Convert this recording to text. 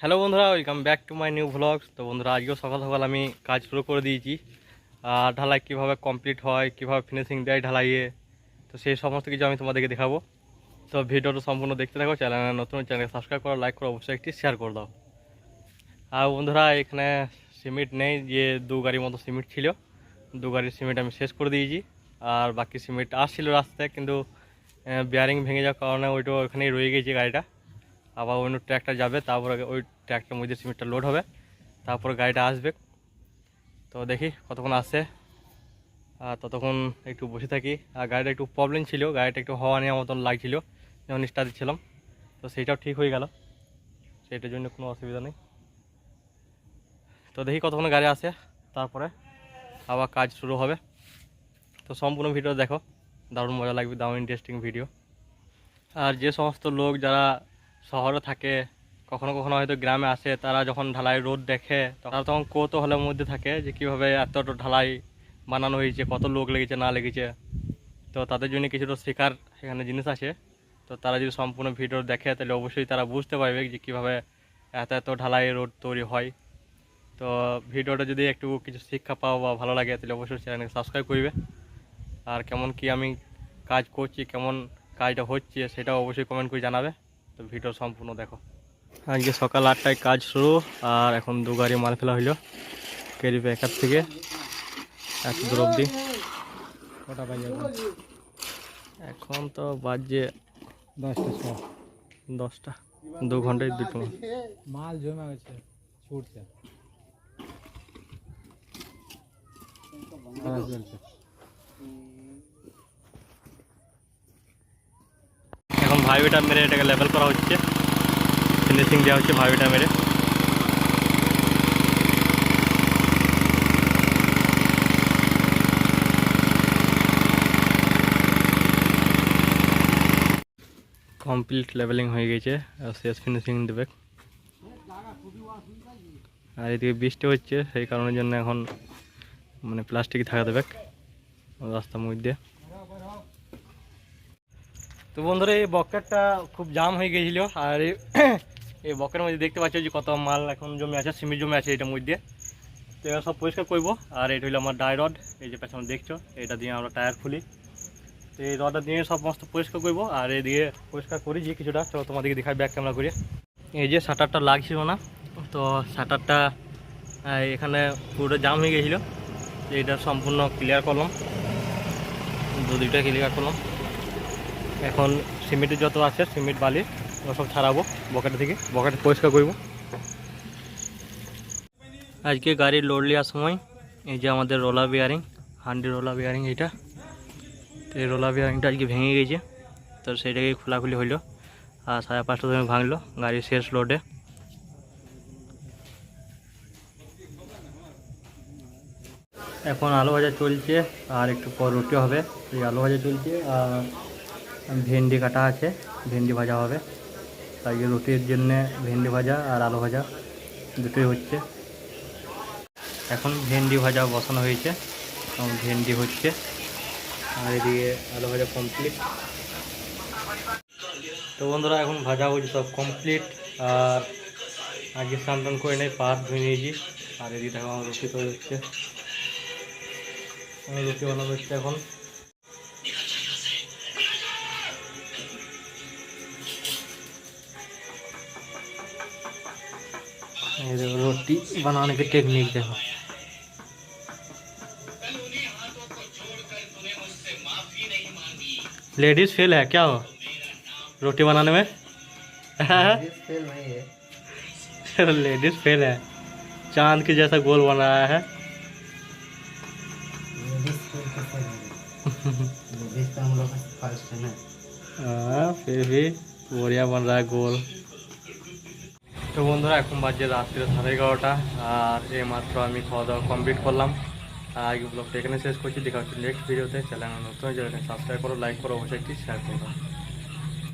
Hello বন্ধুরা welcome back to my new vlog তো বন্ধুরা, আজকেও সকাল সকাল আমি কাজ শুরু করে দিয়েছি। আর ঢালাই কীভাবে কমপ্লিট হয়, কীভাবে ফিনিশিং দেয় ঢালাইয়ে, তো সেই সমস্ত কিছু আমি তোমাদেরকে দেখাবো। তো ভিডিওটা সম্পূর্ণ দেখতে থাকো চ্যানেল নতুন চ্যানেলকে সাবস্ক্রাইব করো লাইক করো, অবশ্যই একটি শেয়ার করে দাও। আর বন্ধুরা, এখানে সিমেন্ট নেই, যে দু গাড়ির মতো সিমেন্ট ছিল, দু গাড়ির সিমেন্ট আমি শেষ করে দিয়েছি। আর বাকি সিমেন্ট আসছিল রাস্তায়, কিন্তু বিয়ারিং ভেঙে যাওয়ার কারণে ওইটা ওখানেই রয়ে গেছে গাড়িটা। আবার অন্য ট্র্যাকটা যাবে, তারপরে ওই ট্র্যাকটার মধ্যে সিমেন্টটা লোড হবে, তারপরে গাড়িটা আসবে। তো দেখি কতক্ষণ আসে। আর ততক্ষণ একটু বসে থাকি। আর গাড়িটা একটু প্রবলেম ছিল, গাড়িটা একটু হওয়া নেওয়ার মতন লাগছিল যখন স্টার্ট দিচ্ছিলাম তো সেইটাও ঠিক হয়ে গেল। সেইটার জন্য কোনো অসুবিধা নেই। তো দেখি কতক্ষণ গাড়ি আসে, তারপরে আবার কাজ শুরু হবে। তো সম্পূর্ণ ভিডিও দেখো, দারুণ মজা লাগবে, দারুণ ইন্টারেস্টিং ভিডিও আর যে সমস্ত লোক যারা শহরে থাকে, কখনো কখনো হয়তো গ্রামে আসে, তারা যখন ঢালাই রোড দেখে, তারা তখন কৌতূহলের মধ্যে থাকে যে কীভাবে এতটা ঢালাই বানানো হয়েছে, কত লোক লেগেছে, না লেগেছে। তো তাদের জন্য কিছুটা শেখার সেখানে জিনিস আছে। তো তারা যদি সম্পূর্ণ ভিডিও দেখে, তাহলে অবশ্যই তারা বুঝতে পারবে যে কীভাবে এত এত ঢালাই রোড তৈরি হয়। তো ভিডিওটা যদি একটু কিছু শিক্ষা পাও বা ভালো লাগে, তাহলে অবশ্যই চ্যানেলকে সাবস্ক্রাইব করবে। আর কেমন কি আমি কাজ করছি, কেমন কাজটা হচ্ছে, সেটাও অবশ্যই কমেন্ট করে জানাবে। তো ভিডিও সম্পূর্ণ দেখো। আজকে সকাল আটটায় কাজ শুরু আর এখন দু গাড়ি মাল ফেলা হইল কেরি একার থেকে। এত দূর অব্দি কটা বাজে এখন? তো বাজে দশটা ছ। দশটা। দু ঘন্টায় দুটো মাল। মাল জমে গেছে ছুটছে। চলছে এখন ভাইবিটা মেরে এটাকে লেভেল করা হচ্ছে। ফিনিশিং দেওয়া হচ্ছে ভাইবিটা মেরে। কমপ্লিট লেভেলিং হয়ে গেছে, আর শেষ ফিনিশিং দেবে। আর এদিকে বৃষ্টি হচ্ছে, সেই কারণের জন্য এখন মানে প্লাস্টিক থাকা দেবে। রাস্তার মধ্যে। তো বন্ধুরা, এই বকেটটা খুব জাম হয়ে গেছিল। আর এই- বকের মধ্যে দেখতে পাচ্ছ যে কত মাল এখন জমে আছে, সিমেন্ট জমে আছে এটার মধ্যে। তো এগুলো সব পরিষ্কার করব। আর এটা হলো আমার ডাই রড, এই যে পেছনে দেখছ, এটা দিয়ে আমরা টায়ার খুলি। তো এই রডটা দিয়ে সমস্ত পরিষ্কার করব। আর এই দিয়ে পরিষ্কার করেছি কিছুটা তো তোমাদেরকে দেখাই ব্যাক ক্যামেরা করে এই যে শাটারটা লাগছিল না, তো শাটারটা এখানে পুরোটা জাম হয়ে গেছিল। এটা সম্পূর্ণ ক্লিয়ার করলাম। দু ক্লিয়ার করলাম। এখন সিমেন্টের যত আছে, সিমেন্ট, বালি সব ছাড়াবো বকেটে থেকে। বকেটে পরিষ্কার করব। আজকে গাড়ির লোড নেওয়ার সময় এই যে আমাদের রোলা বিয়ারিং হান্ডি রোলা বিয়ারিং এইটা, তো এই রোলা বিয়ারিংটা আজকে ভেঙে গেছে, তো সেইটাকে খোলাখুলি হইল। আর সাড়ে পাঁচটার সময় ভাঙলো গাড়ির শেষ লোডে এখন আলু ভাজা চলছে, আর একটু পর রুটি হবে, এই আলু ভাজা চলছে, আর ভেন্ডি কাটা আছে, ভেন্ডি ভাজা হবে। তাই রুটির জন্য ভেন্ডি ভাজা আর আলু ভাজা দুটোই হচ্ছে। এখন ভেন্ডি ভাজা বসানো হয়েছে, এখন ভেন্ডি হচ্ছে। আর এদিকে আলু ভাজা কমপ্লিট তো বন্ধুরা, এখন ভাজা হচ্ছে সব কমপ্লিট আর আজকে স্নান করে নেই পাহাড় ধুয়ে নিয়েছি। আর এদিকে দেখো আমার রুটি তৈরি হচ্ছে। রুটি বানানো হচ্ছে এখন। ये देखो रोटी बनाने की टेक्निक देखो। लेडीज़ फेल है क्या हो रोटी बनाने में? लेडीज़ फेल है। चाँद के जैसा गोल बनाया है। हाँ, फिर भी बढ़िया बन रहा है गोल। তো বন্ধুরা, এখন বাজে রাত্রি সাড়ে এগারোটা, আর এই মাত্র আমি খাওয়া দাওয়া কমপ্লিট করলাম। আর আগে ব্লগটা এখানে শেষ করছি, দেখা হচ্ছে নেক্সট ভিডিওতে চ্যানেল নতুন সাবস্ক্রাইব করো লাইক করো, অবশ্যই একটি শেয়ার করো।